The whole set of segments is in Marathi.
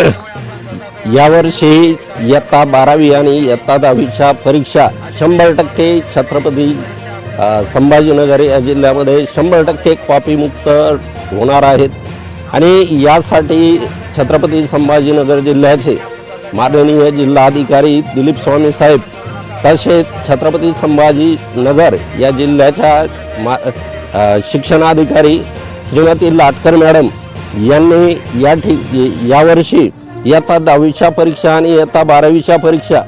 यावर्षी इयत्ता बारावी आणि इयत्ता दहावीच्या परीक्षा शंभर टक्के छत्रपती संभाजीनगर या जिल्ह्यामध्ये शंभर टक्के कॉपीमुक्त होणार आहेत. आणि यासाठी छत्रपती संभाजीनगर जिल्ह्याचे माननीय जिल्हाधिकारी दिलीप स्वामी साहेब तसेच छत्रपती संभाजीनगर या जिल्ह्याच्या मा शिक्षणाधिकारी श्रीमती लाटकर मॅडम यांनी या ठि यावर्षी इयत्ता दहावीच्या परीक्षा आणि इयत्ता बारावीच्या परीक्षा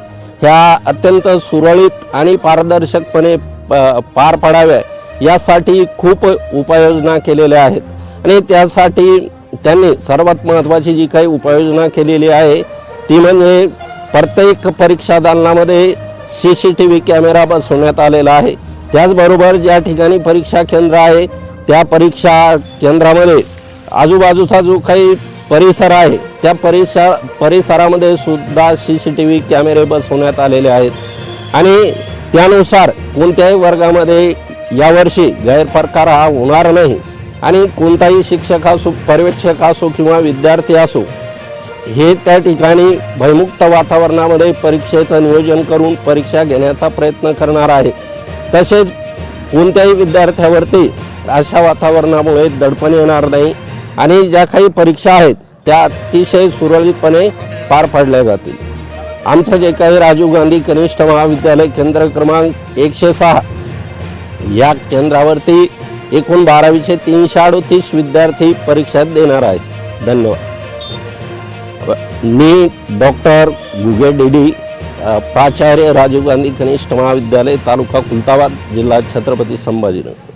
ह्या अत्यंत सुरळीत आणि पारदर्शकपणे प- पार पाडाव्या यासाठी खूप उपाययोजना केलेल्या आहेत. आणि त्यासाठी त्यांनी सर्वात महत्त्वाची जी काही उपाययोजना केलेली आहे ती म्हणजे प्रत्येक परीक्षा दालनामध्ये C C T V camera बसवण्यात आलेला आहे. त्याचबरोबर ज्या ठिकाणी परीक्षा केंद्र आहे त्या परीक्षा केंद्रामध्ये आजूबाजूचा जो काही परिसर आहे त्या परिसर परिसरामध्ये सुद्धा सी सी टी व्ही कॅमेरे बसवण्यात आलेले आहेत. आणि त्यानुसार कोणत्याही वर्गामध्ये यावर्षी गैरप्रकार हा होणार नाही. आणि कोणताही शिक्षक असो पर्यवेक्षक असो किंवा विद्यार्थी असो हे त्या ठिकाणी भयमुक्त वातावरणामध्ये परीक्षेचं नियोजन करून परीक्षा घेण्याचा प्रयत्न करणार आहे तसेच कोणत्याही विद्यार्थ्यावरती अशा वातावरणामुळे दडपण येणार नाही. आणि ज्या काही परीक्षा आहेत त्या अतिशय सुरळीतपणे पार पाडल्या जातील. आमचं जे काही राजीव गांधी कनिष्ठ महाविद्यालय केंद्र क्रमांक एकशे सहा या केंद्रावरती एकूण बारावीचे तीनशे अडोतीस विद्यार्थी परीक्षा देणार आहेत. धन्यवाद. मी डॉक्टर गुगे डेडी प्राचार्य राजीव गांधी कनिष्ठ महाविद्यालय तालुका कुलताबाद जिल्हा छत्रपती संभाजीनगर.